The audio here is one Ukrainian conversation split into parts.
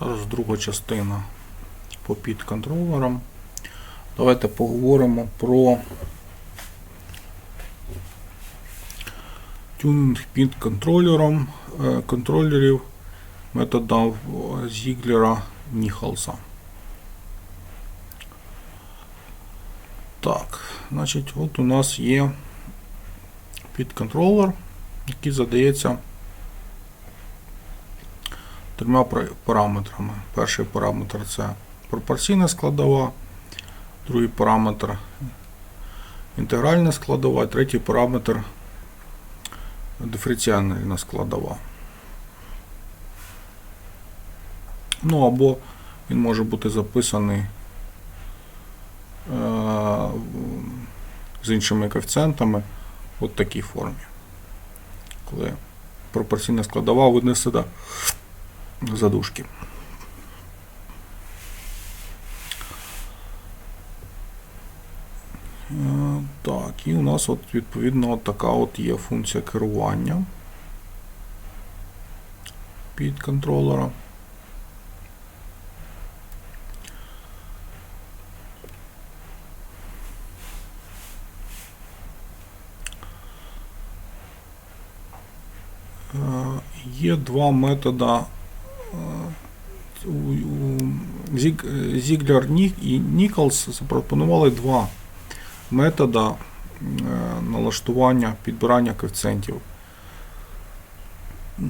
Зараз друга частина по підконтролерам. Давайте поговоримо про тюнінг під контролером е, контролерів методом Зіглера Ніхолса. Так, значить, от у нас є підконтролер, який задається трьома параметрами. Перший параметр це пропорційна складова, другий параметр інтегральна складова, третій параметр диференціальна складова. Ну або він може бути записаний е, з іншими коефіцієнтами от такій формі. Коли пропорційна складова винесе до задушки. Е, Так, і у нас от відповідно от така от є функція керування під контролера. Е, Є два методи Зіглер і Ніколс запропонували два методи е, налаштування підбирання коефіцієнтів е,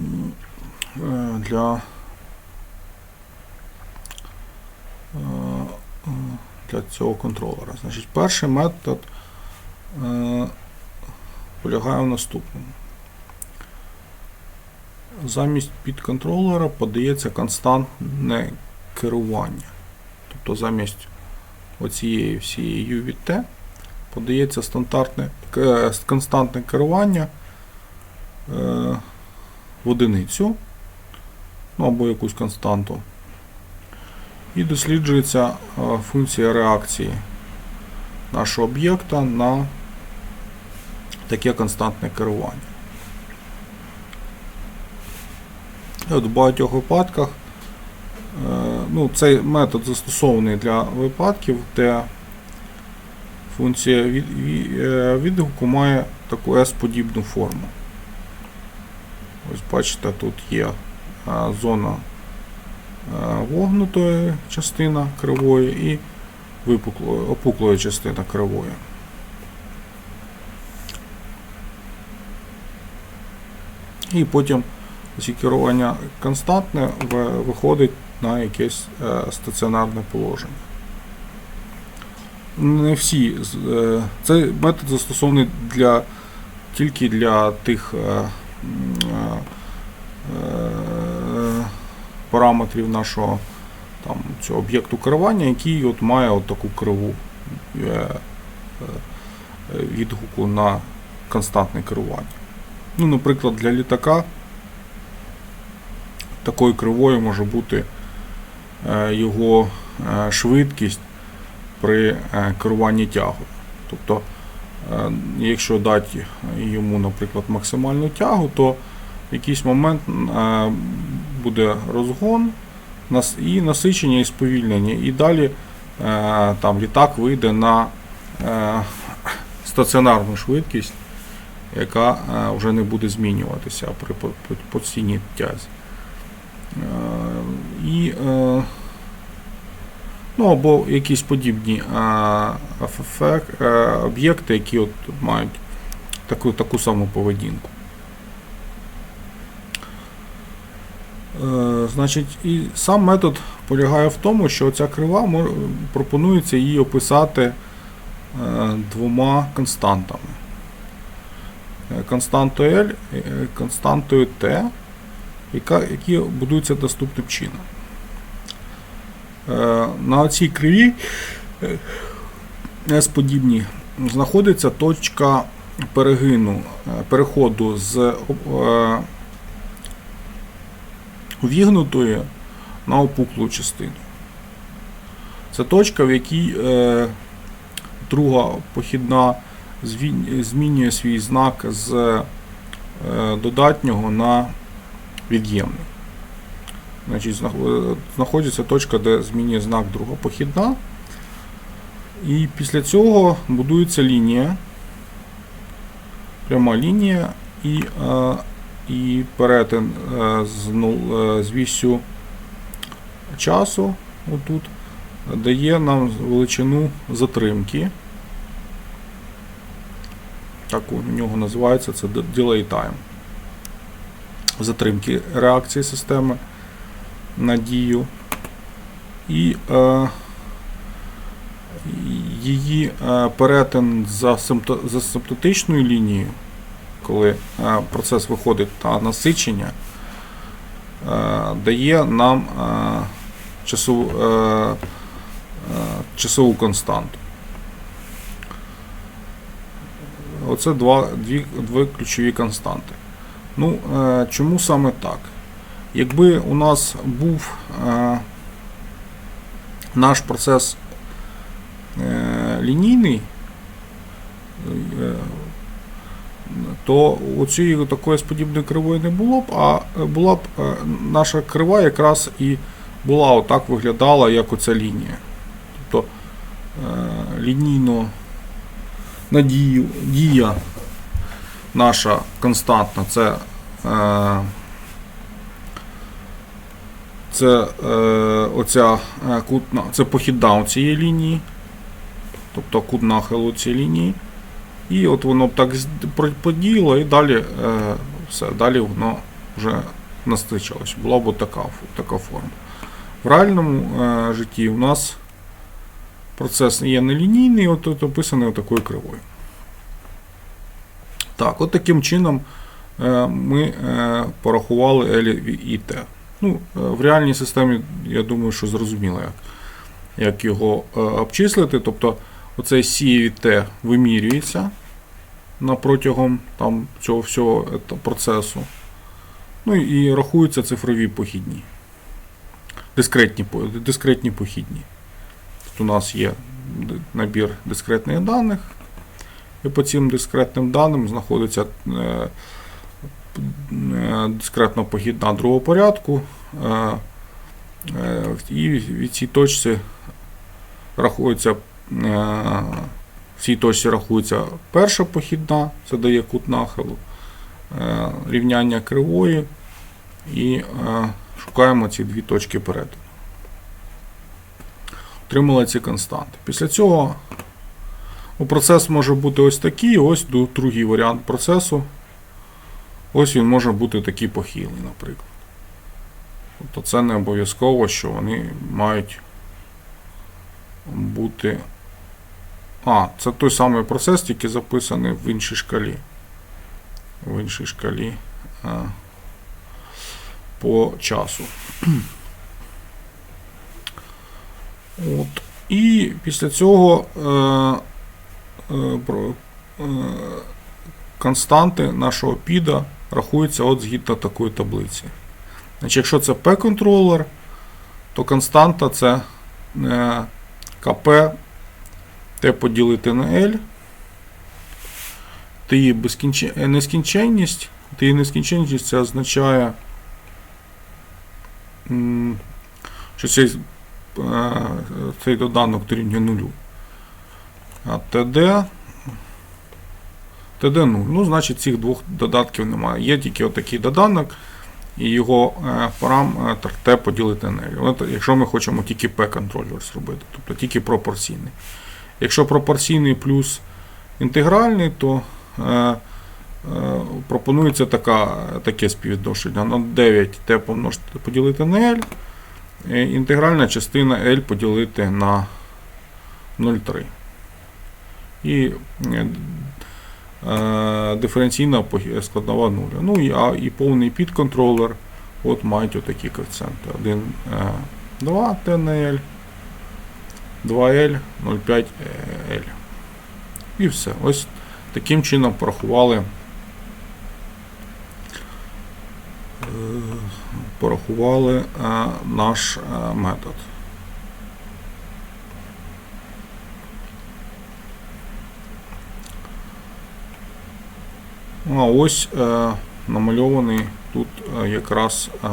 для, е, для цього контролера. Значить, перший метод полягає в наступному. Замість підконтролера подається константне керування. Тобто замість оцієї всієї U від T подається стандартне, е, константне керування е, в одиницю, ну або якусь константу. І досліджується е, функція реакції нашого об'єкта на таке константне керування. І от в багатьох випадках е, ну, цей метод застосований для випадків, де функція е, відгуку має таку S-подібну форму. Ось бачите, тут є е, зона вогнутої частина кривої і випуклої, опуклої частина кривої. І потім ці керування константне виходить на якесь е, стаціонарне положення. Не всі. е, Цей метод застосований для, тільки для тих е, параметрів нашого там, цього об'єкту керування, який от має от таку криву відгуку на константне керування. Ну, наприклад, для літака такою кривою може бути е, його е, швидкість при е, керуванні тягою. Тобто, якщо дати йому, наприклад, максимальну тягу, то в якийсь момент буде розгон і насичення і сповільнення. І далі там літак вийде на стаціонарну швидкість, яка вже не буде змінюватися при по- по- постійній тязі. Е, І, е, ну, або якісь подібні е, об'єкти, які от мають таку, таку саму поведінку. Значить, і сам метод полягає в тому, що ця крива пропонується її описати двома константами. Константою L, і константою T, які будуються наступним чином. Е, На цій криві е, S-подібній знаходиться точка перегину, е, переходу з увігнутої на опуклу частину. Це точка, в якій друга похідна змінює свій знак з додатнього на від'ємний. Значить, е, знаходиться точка, де змінює знак друга похідна. І після цього будується лінія. Пряма лінія і, е, і перетин е, з, з вісю часу отут дає нам величину затримки. Так у нього називається це delay time. Затримки реакції системи на дію. І е, її е, перетин за, симпто- за симптотичною лінією, коли е, процес виходить на насичення, е, дає нам часову, часову константу. Оце два, дві, дві ключові константи. Ну, е, чому саме так? Якби у нас був е, наш процес е, лінійний, то у цієї такої сподібної кривої не було б, а була б наша крива якраз і була отак виглядала, як оця лінія. Тобто лінійно надію, дія наша константна це, е, це е, оця е, кут, це похід цієї лінії, тобто кут нахилу цієї лінії. І от воно б так подіяло, і далі все, далі воно вже настичилось. Була б така, така форма. В реальному е, житті у нас процес є нелінійний, от описаний отакою кривою. Так, от таким чином е, ми е, порахували L і T. Ну, е, в реальній системі, я думаю, що зрозуміло, як, як його обчислити. Тобто оцей C від T вимірюється на протягом там, цього всього процесу. Ну і рахуються цифрові похідні. Дискретні, дискретні похідні. Тут у нас є набір дискретних даних, і по цим дискретним даним знаходиться е, е, дискретно похідна другого порядку. е, І в цій точці рахується в цій точці рахується перша похідна, це дає кут нахилу, рівняння кривої і шукаємо ці дві точки перетину. Отримали ці константи. Після цього процес може бути ось такий, ось другий варіант процесу. Ось він може бути такий похилий, наприклад. Тобто це не обов'язково, що вони мають бути. А, це той самий процес, тільки записаний в іншій шкалі. В іншій шкалі а, по часу. От. І після цього е, е, про, е, константи нашого піда рахуються от згідно такої таблиці. Значить, якщо це P-контролер, то константа це е, КП Т поділити на L. Т її безкінче... е, нескінченність. Т її нескінченність це означає, що цей, е, цей доданок дорівнює нулю. ТД ТД 0. Ну, значить, цих двох додатків немає. Є тільки отакий доданок, і його е, параметр Т поділити на L. Якщо ми хочемо тільки P-контролер зробити, тобто тільки пропорційний. Якщо пропорційний плюс інтегральний, то е, е, пропонується така, таке співвідношення. На 9 Т помножити поділити на L, інтегральна частина L поділити на 0,3. І е, диференційна складова 0. Ну і, а, і повний підконтролер от мають отакі коефіцієнти. 1, е, 2 Т на L, 2L, 0,5 L. І все. Ось таким чином порахували. е, Порахували е, наш метод. А ось е, намальований тут е, якраз е,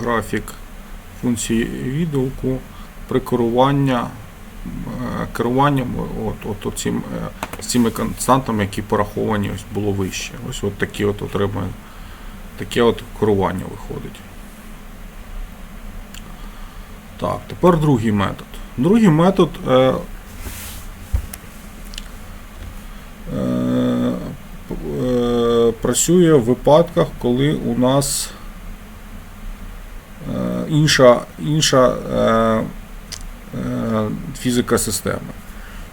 графік функції відгуку при керування керуванням от, от, цим, з цими константами, які пораховані, ось було вище. Ось от такі от отримує таке от керування виходить. Так, тепер другий метод. Другий метод е, е, п- е, працює в випадках, коли у нас е, інша, інша е, е, фізика системи.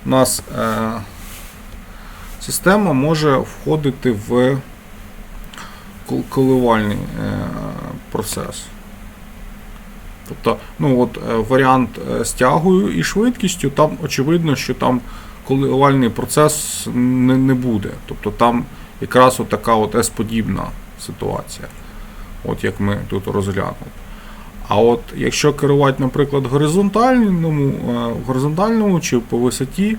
У нас система може входити в коливальний процес. Тобто, ну от варіант з тягою і швидкістю, там очевидно, що там коливальний процес не, не буде. Тобто там якраз от така от S-подібна ситуація, от як ми тут розглянули. А от якщо керувати, наприклад, горизонтальному, е, горизонтальному чи по висоті,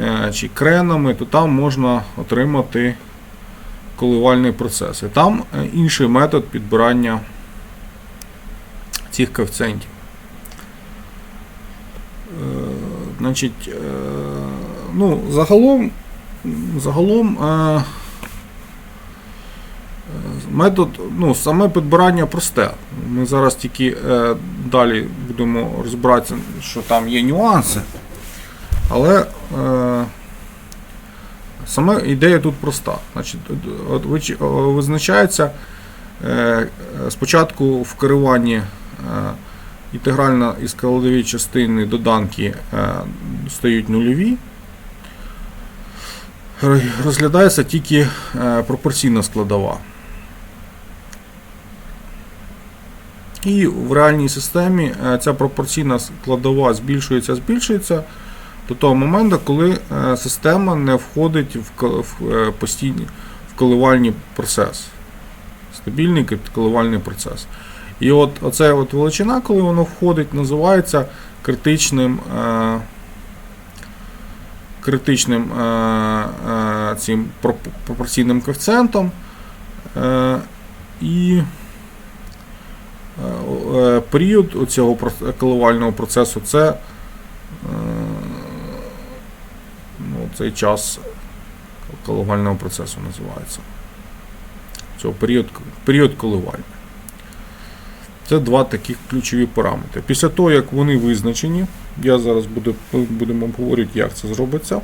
е, чи кренами, то там можна отримати коливальний процес. І там е, інший метод підбирання цих коефіцієнтів. Значить, ну, загалом, загалом е, е, метод, ну, саме підбирання просте. Ми зараз тільки е, далі будемо розбиратися, що там є нюанси. Але е, сама ідея тут проста. Значить, визначається спочатку в керуванні інтегральна і складові частини доданки стають нульові. Розглядається тільки е, пропорційна складова. І в реальній системі е, ця пропорційна складова збільшується, збільшується до того моменту, коли е, система не входить в, ко- в коливальний процес. Стабільний коливальний процес. І от оця от величина, коли воно входить, називається критичним, критичним е, е, цим пропорційним коефіцієнтом. Е, і період цього коливального процесу це ну, цей час коливального процесу називається. Цього період, період коливання. Це два таких ключові параметри. Після того, як вони визначені, я зараз буду, будемо обговорювати, як це зробиться.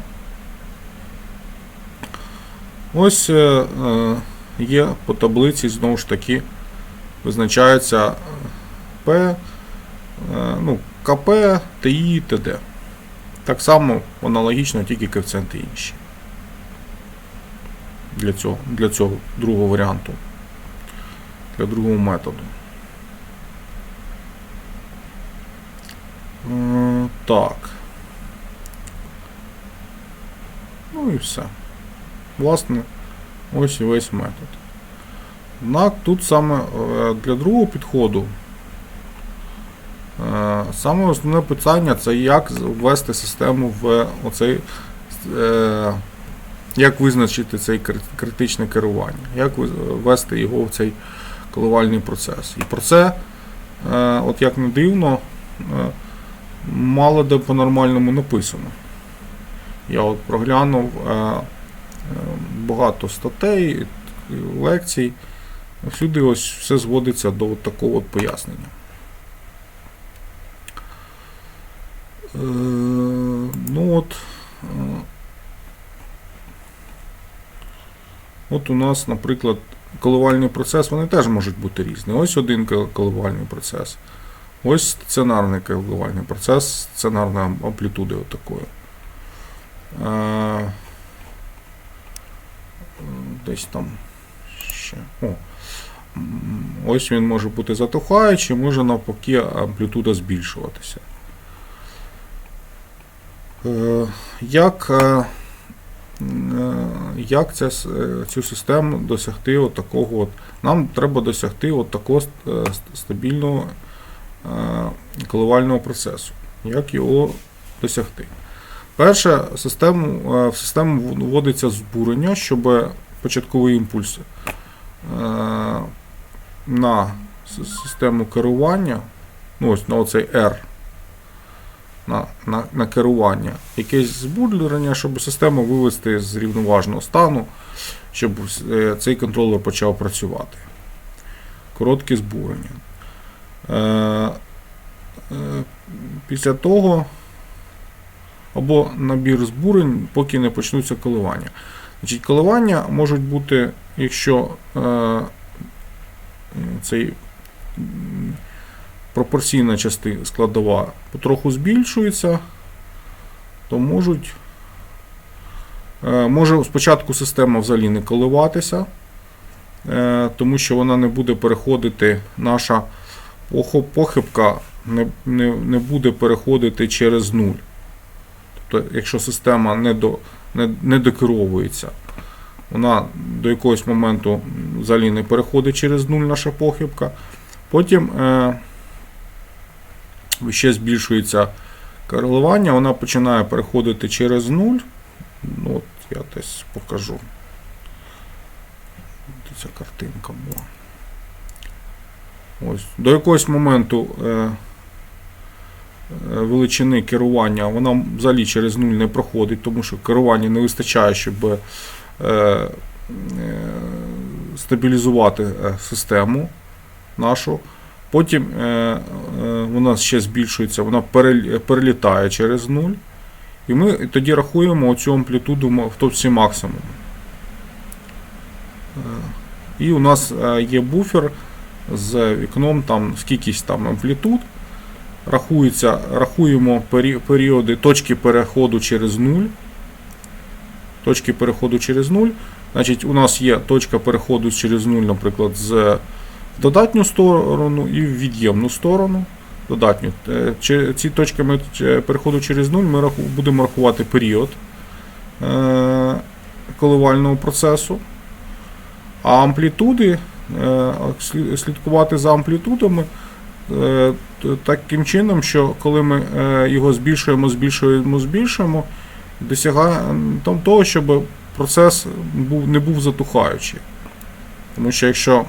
Ось е, е, є по таблиці, знову ж таки, визначається P, е, ну, КП, ТІ, ТД. Так само аналогічно, тільки коефіцієнти інші. Для цього, для цього другого варіанту. Для другого методу. Е, Так. Ну і все. Власне, ось і весь метод. Однак тут саме е, для другого підходу е, саме основне питання це як ввести систему в оцей. е, Як визначити цей критичне керування, як ввести його в цей коливальний процес. І про це, от як не дивно, мало де по-нормальному написано. Я от проглянув е, е, багато статей, лекцій. Всюди ось все зводиться до от такого от пояснення. Е, ну от, от у нас, наприклад, коливальний процес, вони теж можуть бути різні. Ось один коливальний процес. Ось сценарний коливальний процес, сценарна амплітуди отакої. Е, Десь там ще. О. Ось він може бути затухаючий, може навпаки амплітуда збільшуватися. Е, Як, е, як ця, цю систему досягти от такого от. Нам треба досягти от такого ст- ст- стабільного коливального процесу. Як його досягти? Перше, систему, е, в систему вводиться збурення, щоб початковий імпульс е, на систему керування, ну ось на оцей R, на, на, на керування, якесь збудження, щоб систему вивести з рівноважного стану, щоб е, цей контролер почав працювати. Коротке збурення. Е, е, після того або набір збурень, поки не почнуться коливання. Значить, коливання можуть бути, якщо е, цей пропорційна частина складова потроху збільшується, то можуть. е, Може спочатку система взагалі не коливатися, е, тому що вона не буде переходити, наша похибка не, не, не буде переходити через нуль. Тобто, якщо система не, до, не, не докеровується, вона до якогось моменту взагалі не переходить через нуль наша похибка. Потім е, ще збільшується коливання, вона починає переходити через нуль. Ну, от я десь покажу. Ця картинка була. Ось. До якогось моменту е, е, величини керування вона взагалі через нуль не проходить, тому що керування не вистачає, щоб е, е, стабілізувати е, систему нашу. Потім е, е, вона ще збільшується, вона перелітає через нуль. І ми тоді рахуємо оцю амплітуду в точці максимуму. Е, І у нас є буфер з вікном там в кількість там амплітуд. Рахується, рахуємо пері- періоди точки переходу через нуль. Точки переходу через нуль. Значить, у нас є точка переходу через нуль, наприклад, з в додатню сторону і в від'ємну сторону. Додатню. Е, Ці точками е, переходу через нуль ми раху- будемо рахувати період е, коливального процесу. А амплітуди, слідкувати за амплітудами е, таким чином, що коли ми е, його збільшуємо, збільшуємо, збільшуємо, досягаємо того, щоб процес не був затухаючий. Тому що якщо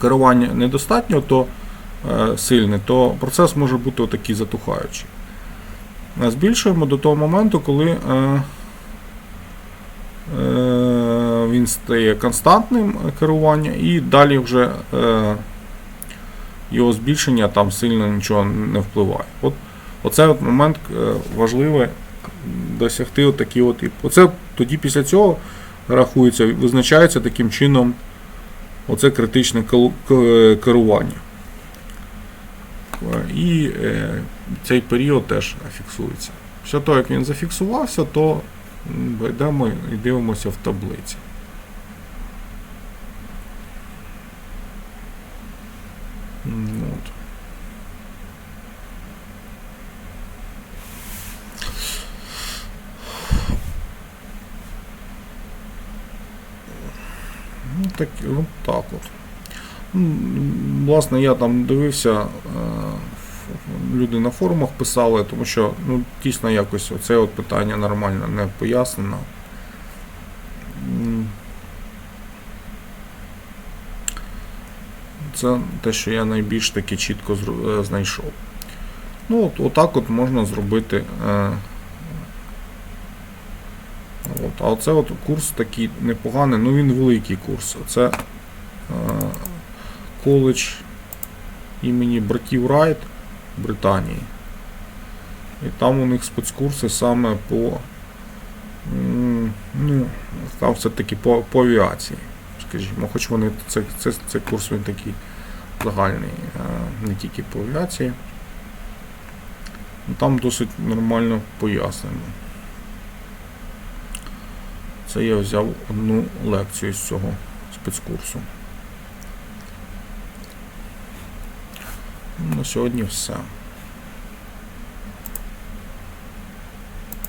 керування недостатньо, то е, сильне, то процес може бути отакий затухаючий. Е, Збільшуємо до того моменту, коли е, е, він стає константним е, керування, і далі вже е, його збільшення там сильно нічого не впливає. От, оце от момент е, важливий досягти отакі от. Оце тоді після цього рахується, визначається таким чином оце критичне керування. І е, цей період теж фіксується. Після того, як він зафіксувався, то м, і дивимося в таблиці. От. Ну, так, ну, так от. Ну, Власне, я там дивився, е, люди на форумах писали, тому що ну, дійсно якось оце от питання нормально не пояснено. Це те, що я найбільш таки чітко е, знайшов. Ну, от, отак от можна зробити. Е, От, а оце от курс такий непоганий, ну він великий курс. Це е, коледж імені братів Райт Британії. І там у них спецкурси саме по ну, там все-таки по, по авіації, скажімо, хоч вони це, це, це курс він такий загальний, е, не тільки по авіації. Там досить нормально пояснено. Це я взяв одну лекцію з цього спецкурсу. Ну, На сьогодні все.